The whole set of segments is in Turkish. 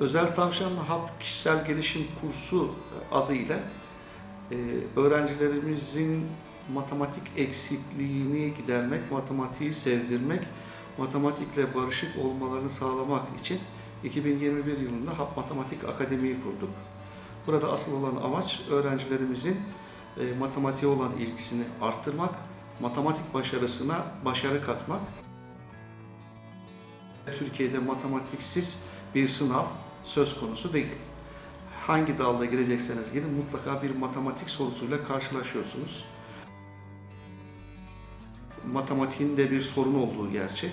Özel Tavşanlı Hap Kişisel Gelişim Kursu adıyla e, öğrencilerimizin matematik eksikliğini gidermek, matematiği sevdirmek, matematikle barışık olmalarını sağlamak için 2021 yılında Hap Matematik Akademi'yi kurduk. Burada asıl olan amaç öğrencilerimizin e, matematiğe olan ilgisini arttırmak, matematik başarısına başarı katmak. Türkiye'de matematiksiz bir sınav söz konusu değil. Hangi dalda girecekseniz girin mutlaka bir matematik sorusuyla karşılaşıyorsunuz. Matematiğin de bir sorun olduğu gerçek.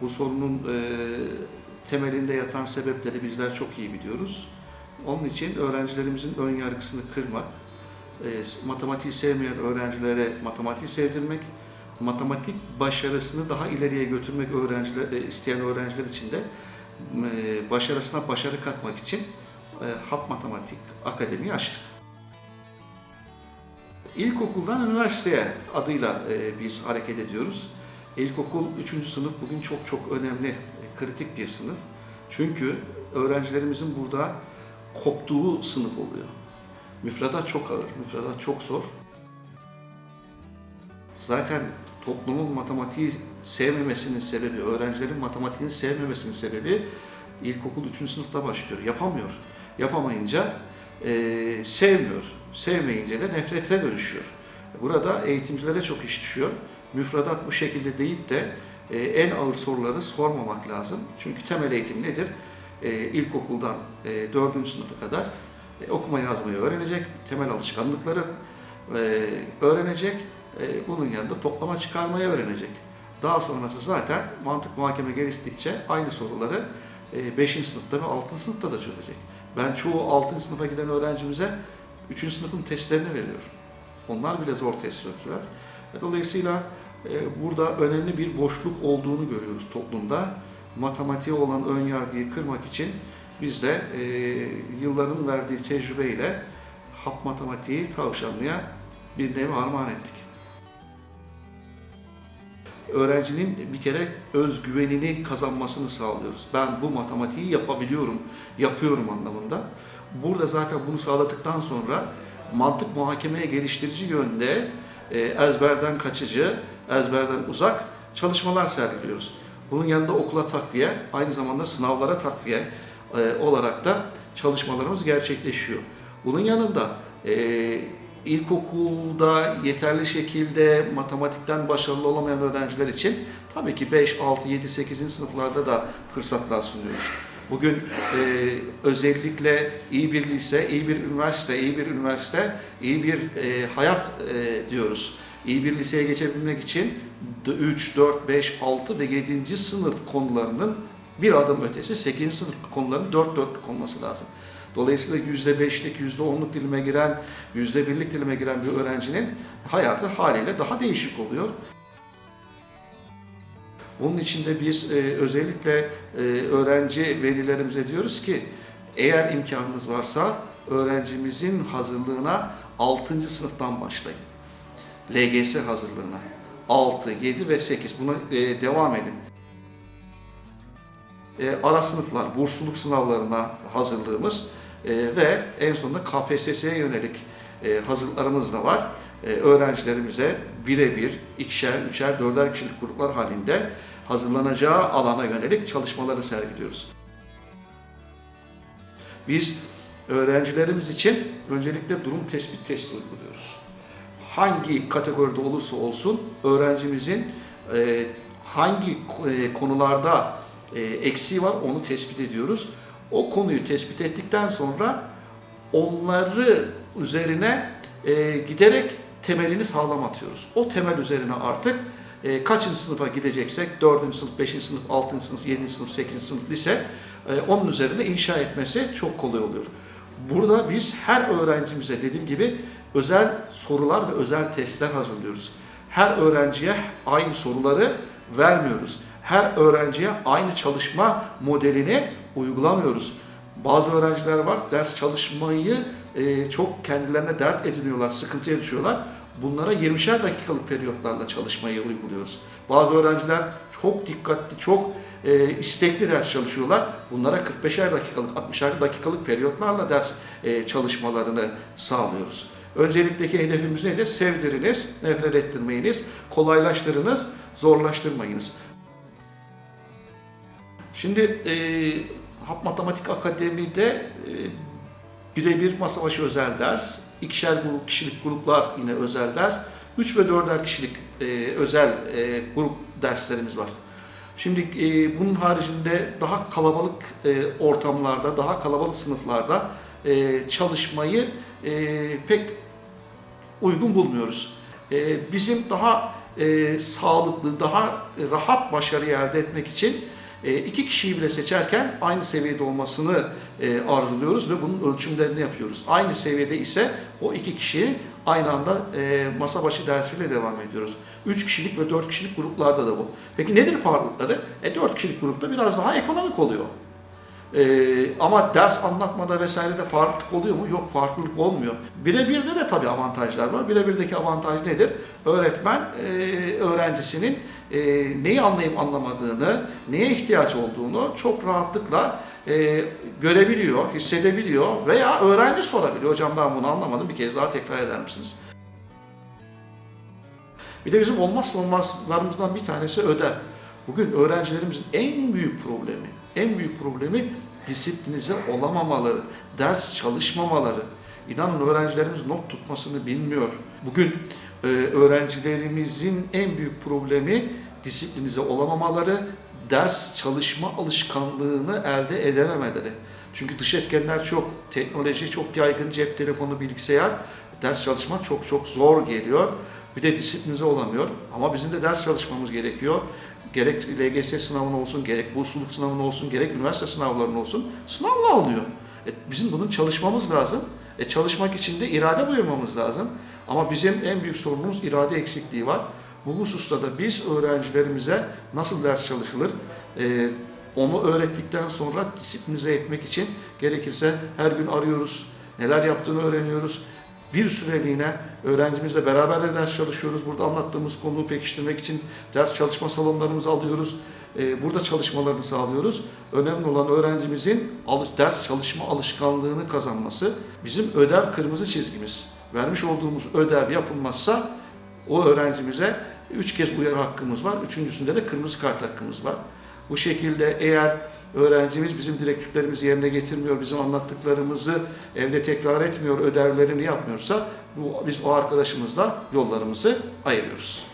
Bu sorunun e, temelinde yatan sebepleri bizler çok iyi biliyoruz. Onun için öğrencilerimizin ön yargısını kırmak, e, matematiği sevmeyen öğrencilere matematiği sevdirmek, matematik başarısını daha ileriye götürmek öğrenciler, e, isteyen öğrenciler için de başarısına başarı katmak için e, Hap Matematik Akademi açtık. İlkokuldan üniversiteye adıyla e, biz hareket ediyoruz. İlkokul 3. sınıf bugün çok çok önemli, e, kritik bir sınıf. Çünkü öğrencilerimizin burada koptuğu sınıf oluyor. Müfredat çok ağır, müfredat çok zor. Zaten toplumun matematiği sevmemesinin sebebi, öğrencilerin matematiğini sevmemesinin sebebi ilkokul 3. sınıfta başlıyor. Yapamıyor. Yapamayınca e, sevmiyor. Sevmeyince de nefrete dönüşüyor. Burada eğitimcilere çok iş düşüyor. Müfredat bu şekilde deyip de e, en ağır soruları sormamak lazım. Çünkü temel eğitim nedir? E, ilkokuldan e, 4. sınıfa kadar e, okuma yazmayı öğrenecek, temel alışkanlıkları e, öğrenecek, e, bunun yanında toplama çıkarmayı öğrenecek. Daha sonrası zaten mantık muhakeme geliştikçe aynı soruları 5. sınıfta ve 6. sınıfta da çözecek. Ben çoğu 6. sınıfa giden öğrencimize 3. sınıfın testlerini veriyorum. Onlar bile zor test çözdüler. Dolayısıyla e, burada önemli bir boşluk olduğunu görüyoruz toplumda. Matematiğe olan ön yargıyı kırmak için biz de e, yılların verdiği tecrübeyle hap matematiği tavşanlıya bir nevi armağan ettik. Öğrencinin bir kere özgüvenini kazanmasını sağlıyoruz. Ben bu matematiği yapabiliyorum, yapıyorum anlamında. Burada zaten bunu sağladıktan sonra mantık muhakemeye geliştirici yönde e, ezberden kaçıcı, ezberden uzak çalışmalar sergiliyoruz. Bunun yanında okula takviye, aynı zamanda sınavlara takviye e, olarak da çalışmalarımız gerçekleşiyor. Bunun yanında e, ilkokulda yeterli şekilde matematikten başarılı olamayan öğrenciler için tabii ki 5, 6, 7, 8. sınıflarda da fırsatlar sunuyoruz. Bugün e, özellikle iyi bir lise, iyi bir üniversite, iyi bir üniversite, iyi bir e, hayat e, diyoruz. İyi bir liseye geçebilmek için 3, 4, 5, 6 ve 7. sınıf konularının bir adım ötesi 8. sınıf konularının 4 dörtlük olması lazım. Dolayısıyla %5'lik, %10'luk dilime giren, %1'lik dilime giren bir öğrencinin hayatı haliyle daha değişik oluyor. Bunun için de biz e, özellikle e, öğrenci velilerimize diyoruz ki eğer imkanınız varsa öğrencimizin hazırlığına 6. sınıftan başlayın. LGS hazırlığına. 6, 7 ve 8 buna e, devam edin. E, ara sınıflar, bursluluk sınavlarına hazırlığımız e, ve en sonunda KPSS'ye yönelik e, hazırlıklarımız da var. E, öğrencilerimize birebir, ikişer, üçer, dörder kişilik gruplar halinde hazırlanacağı alana yönelik çalışmaları sergiliyoruz. Biz öğrencilerimiz için öncelikle durum tespit testi uyguluyoruz. Hangi kategoride olursa olsun öğrencimizin e, hangi e, konularda e, eksiği var onu tespit ediyoruz. O konuyu tespit ettikten sonra onları üzerine e, giderek temelini sağlam atıyoruz. O temel üzerine artık e, kaçıncı sınıfa gideceksek 4. sınıf, 5. sınıf, 6. sınıf, 7. sınıf, 8. sınıf lise e, onun üzerinde inşa etmesi çok kolay oluyor. Burada biz her öğrencimize dediğim gibi özel sorular ve özel testler hazırlıyoruz. Her öğrenciye aynı soruları vermiyoruz. Her öğrenciye aynı çalışma modelini uygulamıyoruz. Bazı öğrenciler var ders çalışmayı e, çok kendilerine dert ediniyorlar, sıkıntıya düşüyorlar. Bunlara 20'şer dakikalık periyotlarla çalışmayı uyguluyoruz. Bazı öğrenciler çok dikkatli, çok e, istekli ders çalışıyorlar. Bunlara 45'er dakikalık, 60'er dakikalık periyotlarla ders e, çalışmalarını sağlıyoruz. Öncelikteki hedefimiz nedir? Sevdiriniz, nefret ettirmeyiniz, kolaylaştırınız, zorlaştırmayınız. Şimdi e, Hap Matematik Akademi'de e, birebir masa başı özel ders, ikişer grup, kişilik gruplar yine özel ders, 3 ve 4'er kişilik e, özel e, grup derslerimiz var. Şimdi e, bunun haricinde daha kalabalık ortamlarda, daha kalabalık sınıflarda çalışmayı pek uygun bulmuyoruz. Bizim daha sağlıklı, daha rahat başarı elde etmek için e, iki kişiyi bile seçerken aynı seviyede olmasını e, arzuluyoruz ve bunun ölçümlerini yapıyoruz. Aynı seviyede ise o iki kişi aynı anda e, masa başı dersiyle devam ediyoruz. Üç kişilik ve dört kişilik gruplarda da bu. Peki nedir farklılıkları? E, dört kişilik grupta biraz daha ekonomik oluyor. Ee, ama ders anlatmada vesairede farklılık oluyor mu? Yok farklılık olmuyor. Birebirde de tabii avantajlar var. Birebirdeki avantaj nedir? Öğretmen e, öğrencisinin e, neyi anlayıp anlamadığını, neye ihtiyaç olduğunu çok rahatlıkla e, görebiliyor, hissedebiliyor veya öğrenci sorabiliyor. Hocam ben bunu anlamadım bir kez daha tekrar eder misiniz? Bir de bizim olmazsa olmazlarımızdan bir tanesi ödev. Bugün öğrencilerimizin en büyük problemi, en büyük problemi disiplinize olamamaları, ders çalışmamaları. İnanın öğrencilerimiz not tutmasını bilmiyor. Bugün e, öğrencilerimizin en büyük problemi disiplinize olamamaları, ders çalışma alışkanlığını elde edememeleri. Çünkü dış etkenler çok, teknoloji çok yaygın, cep telefonu, bilgisayar, ders çalışmak çok çok zor geliyor. Bir de disiplinize olamıyor. Ama bizim de ders çalışmamız gerekiyor. Gerek LGS sınavına olsun, gerek bursluluk sınavına olsun, gerek üniversite sınavlarına olsun sınavla alınıyor. E, bizim bunun çalışmamız lazım. E, çalışmak için de irade buyurmamız lazım. Ama bizim en büyük sorunumuz irade eksikliği var. Bu hususta da biz öğrencilerimize nasıl ders çalışılır, e, onu öğrettikten sonra disiplinize etmek için gerekirse her gün arıyoruz, neler yaptığını öğreniyoruz. Bir süreliğine öğrencimizle beraber de ders çalışıyoruz. Burada anlattığımız konuyu pekiştirmek için ders çalışma salonlarımızı alıyoruz. Ee, Burada çalışmalarını sağlıyoruz. Önemli olan öğrencimizin ders çalışma alışkanlığını kazanması. Bizim ödev kırmızı çizgimiz. Vermiş olduğumuz ödev yapılmazsa o öğrencimize üç kez uyarı hakkımız var. Üçüncüsünde de kırmızı kart hakkımız var. Bu şekilde eğer öğrencimiz bizim direktiflerimizi yerine getirmiyor, bizim anlattıklarımızı evde tekrar etmiyor, ödevlerini yapmıyorsa bu, biz o arkadaşımızla yollarımızı ayırıyoruz.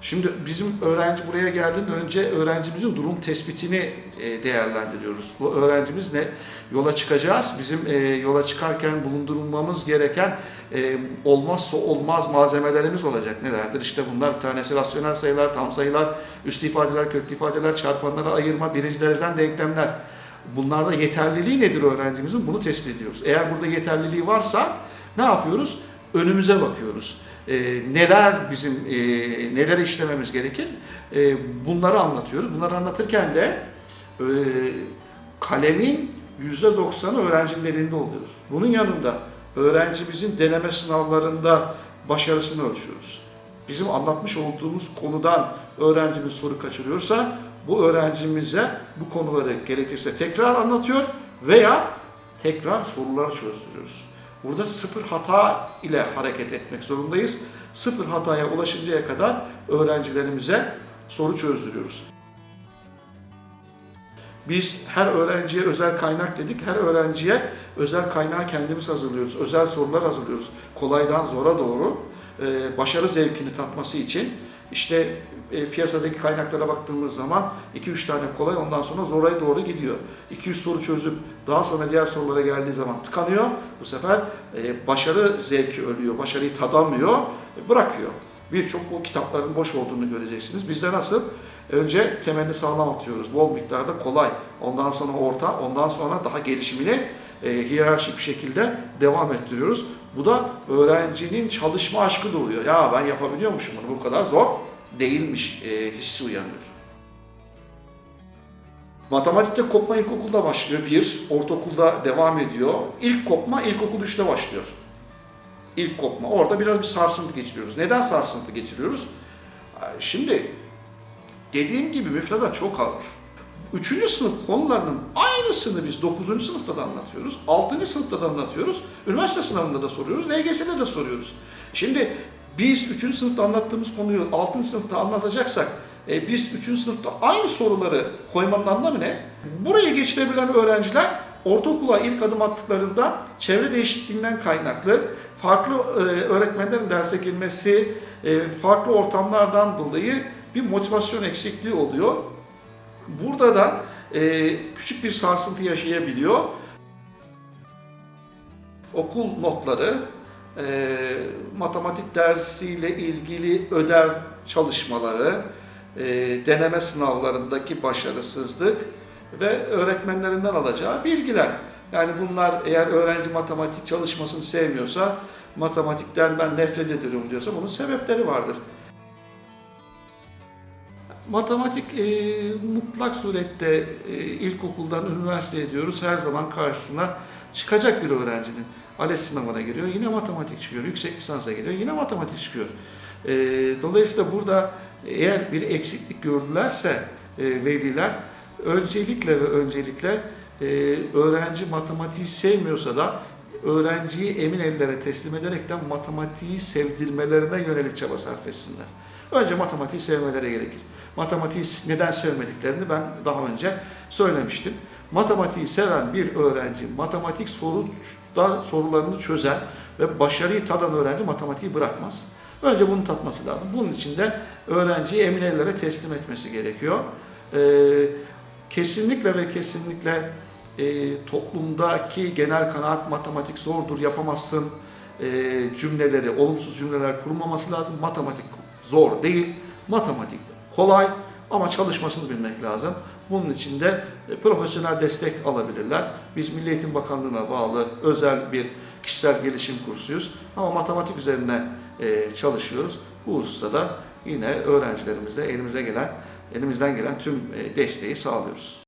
Şimdi bizim öğrenci buraya geldiğinde önce öğrencimizin durum tespitini e, değerlendiriyoruz. Bu öğrencimiz ne? Yola çıkacağız. Bizim e, yola çıkarken bulundurulmamız gereken e, olmazsa olmaz malzemelerimiz olacak. Nelerdir? İşte bunlar bir tanesi rasyonel sayılar, tam sayılar, üst ifadeler, köklü ifadeler, çarpanlara ayırma, birinci dereceden denklemler. Bunlarda yeterliliği nedir öğrencimizin? Bunu test ediyoruz. Eğer burada yeterliliği varsa ne yapıyoruz? Önümüze bakıyoruz e, neler bizim e, neler işlememiz gerekir e, bunları anlatıyoruz. Bunları anlatırken de e, kalemin %90'ı öğrencinin elinde oluyor. Bunun yanında öğrencimizin deneme sınavlarında başarısını ölçüyoruz. Bizim anlatmış olduğumuz konudan öğrencimiz soru kaçırıyorsa bu öğrencimize bu konuları gerekirse tekrar anlatıyor veya tekrar soruları çözdürüyoruz. Burada sıfır hata ile hareket etmek zorundayız. Sıfır hataya ulaşıncaya kadar öğrencilerimize soru çözdürüyoruz. Biz her öğrenciye özel kaynak dedik. Her öğrenciye özel kaynağı kendimiz hazırlıyoruz. Özel sorular hazırlıyoruz. Kolaydan zora doğru başarı zevkini tatması için işte e, piyasadaki kaynaklara baktığımız zaman 2-3 tane kolay ondan sonra zoraya doğru gidiyor. 200 soru çözüp daha sonra diğer sorulara geldiği zaman tıkanıyor. Bu sefer e, başarı zevki ölüyor, başarıyı tadamıyor, e, bırakıyor. Birçok bu kitapların boş olduğunu göreceksiniz. Bizde nasıl? Önce temelini sağlam atıyoruz. Bol miktarda kolay. Ondan sonra orta, ondan sonra daha gelişimini e, hiyerarşik bir şekilde devam ettiriyoruz. Bu da öğrencinin çalışma aşkı doğuyor. Ya ben yapabiliyormuşum bunu bu kadar zor değilmiş e, hissi uyanıyor. Matematikte kopma ilkokulda başlıyor. Bir, ortaokulda devam ediyor. İlk kopma ilkokul 3'te başlıyor. İlk kopma. Orada biraz bir sarsıntı geçiriyoruz. Neden sarsıntı geçiriyoruz? Şimdi dediğim gibi müfredat çok ağır. Üçüncü sınıf konularının aynısını biz 9. sınıfta da anlatıyoruz, 6. sınıfta da anlatıyoruz, üniversite sınavında da soruyoruz, LGS'de de soruyoruz. Şimdi biz 3. sınıfta anlattığımız konuyu 6. sınıfta anlatacaksak, e, biz 3. sınıfta aynı soruları koymanın anlamı ne? Buraya geçirebilen öğrenciler ortaokula ilk adım attıklarında çevre değişikliğinden kaynaklı farklı e, öğretmenlerin derse girmesi, e, farklı ortamlardan dolayı bir motivasyon eksikliği oluyor. Burada da e, küçük bir sarsıntı yaşayabiliyor. Okul notları, e, matematik dersiyle ilgili ödev çalışmaları, e, deneme sınavlarındaki başarısızlık ve öğretmenlerinden alacağı bilgiler. Yani bunlar eğer öğrenci matematik çalışmasını sevmiyorsa, matematikten ben nefret ediyorum diyorsa bunun sebepleri vardır. Matematik e, mutlak surette e, ilkokuldan üniversiteye diyoruz her zaman karşısına çıkacak bir öğrencinin. ALES sınavına giriyor yine matematik çıkıyor. Yüksek lisansa giriyor yine matematik çıkıyor. E, dolayısıyla burada eğer bir eksiklik gördülerse e, veliler öncelikle ve öncelikle e, öğrenci matematiği sevmiyorsa da öğrenciyi emin ellere teslim ederekten matematiği sevdirmelerine yönelik çaba sarf etsinler. Önce matematiği sevmeleri gerekir. Matematiği neden sevmediklerini ben daha önce söylemiştim. Matematiği seven bir öğrenci, matematik soruda sorularını çözen ve başarıyı tadan öğrenci matematiği bırakmaz. Önce bunu tatması lazım. Bunun için de öğrenciyi emin ellere teslim etmesi gerekiyor. Ee, kesinlikle ve kesinlikle e, toplumdaki genel kanaat matematik zordur, yapamazsın e, cümleleri, olumsuz cümleler kurulmaması lazım. Matematik zor değil, matematik kolay ama çalışmasını bilmek lazım. Bunun için de e, profesyonel destek alabilirler. Biz Milli Eğitim Bakanlığı'na bağlı özel bir kişisel gelişim kursuyuz. Ama matematik üzerine e, çalışıyoruz. Bu hususta da yine öğrencilerimizle elimize gelen, elimizden gelen tüm e, desteği sağlıyoruz.